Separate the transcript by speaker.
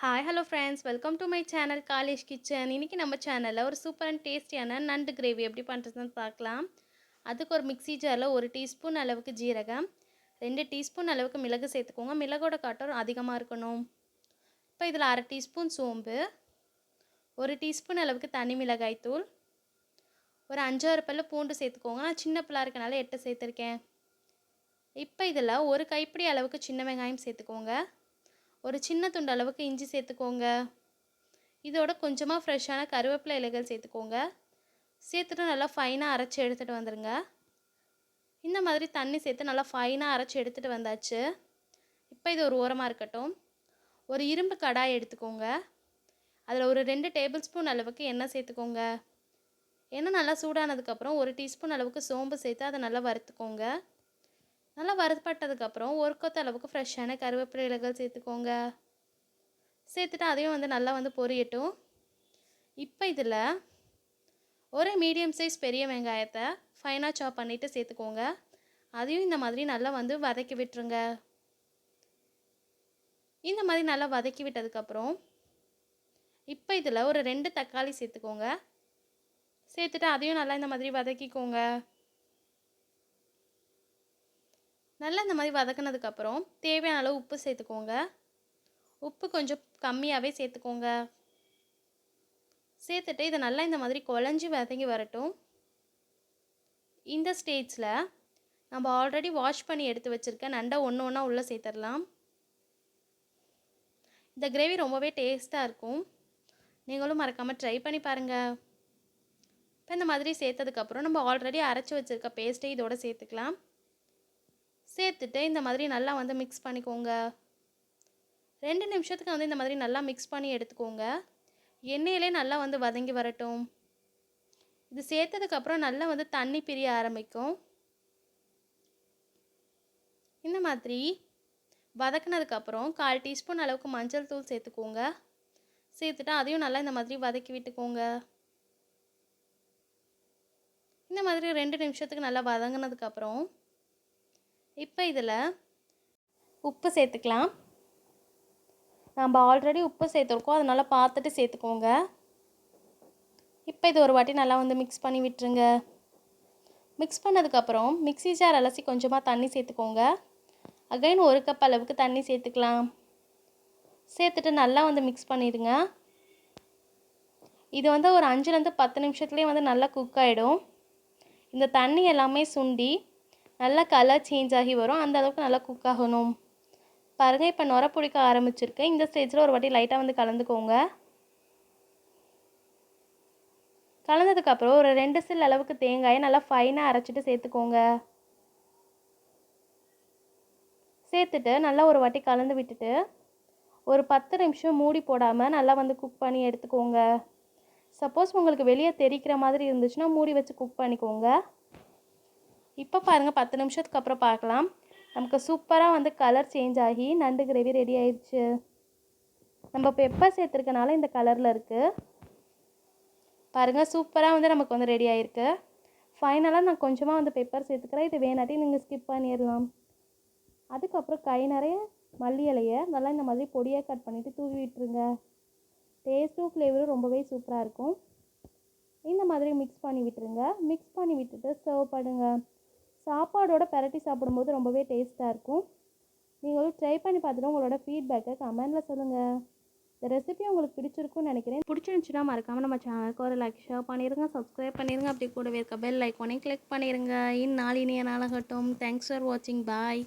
Speaker 1: Hi hello friends welcome to my channel college kitchen இன்றைக்கி நம்ம சேனலில் ஒரு சூப்பர் அண்ட் டேஸ்டியான நண்டு கிரேவி எப்படி பண்ணுறதுன்னு பார்க்கலாம். அதுக்கு ஒரு மிக்ஸி ஜாரில் ஒரு டீஸ்பூன் அளவுக்கு ஜீரகம் ரெண்டு டீஸ்பூன் அளவுக்கு மிளகு சேர்த்துக்கோங்க. மிளகோட காட்டம் அதிகமாக இருக்கணும். இப்போ இதில் அரை டீஸ்பூன் சோம்பு ஒரு டீஸ்பூன் அளவுக்கு தனி மிளகாய் தூள் ஒரு அஞ்சாறு பல்லு பூண்டு சேர்த்துக்கோங்க. நான் சின்ன பிள்ளை இருக்கனால எட்டு சேர்த்துருக்கேன். இப்போ இதில் ஒரு கைப்பிடி அளவுக்கு சின்ன வெங்காயம் சேர்த்துக்கோங்க. ஒரு சின்ன துண்டு அளவுக்கு இஞ்சி சேர்த்துக்கோங்க. இதோட கொஞ்சமாக ஃப்ரெஷ்ஷான கருவேப்பிலை இலைகள் சேர்த்துக்கோங்க. சேர்த்துட்டு நல்லா ஃபைனாக அரைச்சி எடுத்துகிட்டு வந்துடுங்க இந்த மாதிரி தண்ணி சேர்த்து நல்லா ஃபைனாக அரைச்சி எடுத்துகிட்டு வந்தாச்சு. இப்போ இது ஒரு ஓரமாக இருக்கட்டும். ஒரு இரும்பு கடாய் எடுத்துக்கோங்க. அதில் ஒரு ரெண்டு டேபிள் ஸ்பூன் அளவுக்கு எண்ணெய் சேர்த்துக்கோங்க. எண்ணெய் நல்லா சூடானதுக்கப்புறம் ஒரு டீஸ்பூன் அளவுக்கு சோம்பு சேர்த்து அதை நல்லா வறுத்துக்கோங்க. நல்லா வறுப்பட்டதுக்கப்புறம் ஒரு கொத்த அளவுக்கு ஃப்ரெஷ்ஷான கருவேப்பிலை இலைகள் சேர்த்துக்கோங்க. சேர்த்துட்டு அதையும் வந்து நல்லா வந்து பொரியட்டும். இப்போ இதில் ஒரு மீடியம் சைஸ் பெரிய வெங்காயத்தை ஃபைனாக சாப் பண்ணிவிட்டு சேர்த்துக்கோங்க. அதையும் இந்த மாதிரி நல்லா வந்து வதக்கி விட்டுருங்க. இந்த மாதிரி நல்லா வதக்கி விட்டதுக்கப்புறம் இப்போ இதில் ஒரு ரெண்டு தக்காளி சேர்த்துக்கோங்க. சேர்த்துட்டு அதையும் நல்லா இந்த மாதிரி வதக்கிக்கோங்க. நல்லா இந்த மாதிரி வதக்கினதுக்கப்புறம் தேவையான அளவு உப்பு சேர்த்துக்கோங்க. உப்பு கொஞ்சம் கம்மியாகவே சேர்த்துக்கோங்க. சேர்த்துட்டு இதை நல்லா இந்த மாதிரி குழஞ்சி வதங்கி வரட்டும். இந்த ஸ்டேஜில் நம்ம ஆல்ரெடி வாஷ் பண்ணி எடுத்து வச்சுருக்க நண்டை ஒன்று ஒன்றா உள்ளே சேர்த்துடலாம். இந்த கிரேவி ரொம்பவே டேஸ்ட்டாக இருக்கும். நீங்களும் மறக்காமல் ட்ரை பண்ணி பாருங்கள் இப்போ இந்த மாதிரி சேர்த்ததுக்கப்புறம் நம்ம ஆல்ரெடி அரைச்சி வச்சுருக்க பேஸ்ட்டை இதோடு சேர்த்துக்கலாம். சேர்த்துட்டு இந்த மாதிரி நல்லா வந்து மிக்ஸ் பண்ணிக்கோங்க. ரெண்டு நிமிஷத்துக்கு வந்து இந்த மாதிரி நல்லா மிக்ஸ் பண்ணி எடுத்துக்கோங்க. எண்ணெயிலே நல்லா வந்து வதங்கி வரட்டும். இது சேர்த்ததுக்கப்புறம் நல்லா வந்து தண்ணி பிரிய ஆரம்பிக்கும். இந்த மாதிரி வதக்கினதுக்கப்புறம் கால் டீஸ்பூன் அளவுக்கு மஞ்சள் தூள் சேர்த்துக்கோங்க. சேர்த்துட்டு அதையும் நல்லா இந்த மாதிரி வதக்கி விட்டுக்கோங்க. இந்த மாதிரி ரெண்டு நிமிஷத்துக்கு நல்லா வதங்கினதுக்கப்புறம் இப்போ இதில் உப்பு சேர்த்துக்கலாம். நம்ம ஆல்ரெடி உப்பு சேர்த்துருக்கோம். அதனால் பார்த்துட்டு சேர்த்துக்கோங்க. இப்போ இது ஒரு வாட்டி நல்லா வந்து மிக்ஸ் பண்ணி விட்டுருங்க. மிக்ஸ் பண்ணதுக்கப்புறம் மிக்ஸி ஜார் அலசி கொஞ்சமாக தண்ணி சேர்த்துக்கோங்க. அகைன் ஒரு கப் அளவுக்கு தண்ணி சேர்த்துக்கலாம். சேர்த்துட்டு நல்லா வந்து மிக்ஸ் பண்ணிடுங்க. இது வந்து ஒரு அஞ்சுலேருந்து பத்து நிமிஷத்துலேயே வந்து நல்லா குக் ஆகிடும் இந்த தண்ணி எல்லாமே சுண்டி நல்லா கலர் சேஞ்ச் ஆகி வரும். அந்த அளவுக்கு நல்லா குக் ஆகணும். பாருங்கள் இப்போ நுர பிடிக்க ஆரம்பிச்சிருக்கேன் இந்த ஸ்டேஜில் ஒரு வாட்டி லைட்டாக வந்து கலந்துக்கோங்க. கலந்ததுக்கப்புறம் ஒரு ரெண்டு சில் அளவுக்கு தேங்காயை நல்லா ஃபைனாக அரைச்சிட்டு சேர்த்துக்கோங்க. சேர்த்துட்டு நல்லா ஒரு வாட்டி கலந்து விட்டுட்டு ஒரு பத்து நிமிஷம் மூடி போடாமல் நல்லா வந்து குக் பண்ணி எடுத்துக்கோங்க. சப்போஸ் உங்களுக்கு வெளியே தெரிக்கிற மாதிரி இருந்துச்சுன்னா மூடி வச்சு குக் பண்ணிக்கோங்க. இப்போ பாருங்கள் பத்து நிமிஷத்துக்கு அப்புறம் பார்க்கலாம். நமக்கு சூப்பராக வந்து கலர் சேஞ்ச் ஆகி நண்டு கிரேவி ரெடி ஆயிடுச்சு. நம்ம பெப்பர் சேர்த்துருக்கனால இந்த கலரில் இருக்குது பாருங்கள் சூப்பராக வந்து நமக்கு வந்து ரெடி ஆகிருக்கு ஃபைனலாக நான் கொஞ்சமாக வந்து பெப்பர் சேர்த்துக்கிறேன். இது வேணாட்டி நீங்கள் ஸ்கிப் பண்ணிடலாம். அதுக்கப்புறம் கை நிறைய மல்லி இலையை நல்லா இந்த மாதிரி பொடியாக கட் பண்ணிவிட்டு தூவி விட்டுருங்க. டேஸ்ட்டும் ஃப்ளேவரும் ரொம்பவே சூப்பராக இருக்கும். இந்த மாதிரி மிக்ஸ் பண்ணி விட்டுருங்க. மிக்ஸ் பண்ணி விட்டுட்டு சர்வ் பண்ணுங்கள் சாப்பாடோட பரட்டி சாப்பிடும்போது ரொம்பவே டேஸ்ட்டாக இருக்கும். நீங்களும் ட்ரை பண்ணி பார்த்துட்டு உங்களோட ஃபீட்பேக்கை கமெண்டில் சொல்லுங்கள் இந்த ரெசிபி உங்களுக்கு பிடிச்சிருக்கும்னு நினைக்கிறேன். பிடிச்சிருந்துச்சுன்னா மறக்காமல் நம்ம சேனலுக்கு ஒரு லைக் ஷேர் பண்ணிடுங்க சப்ஸ்கிரைப் பண்ணிடுங்க அப்படி கூடவே இருக்க பெல் ஐக்கானையும் கிளிக் பண்ணிடுங்க இந்நாள் இனிய நாளாகட்டும். தேங்க்ஸ் ஃபார் வாட்சிங் பாய்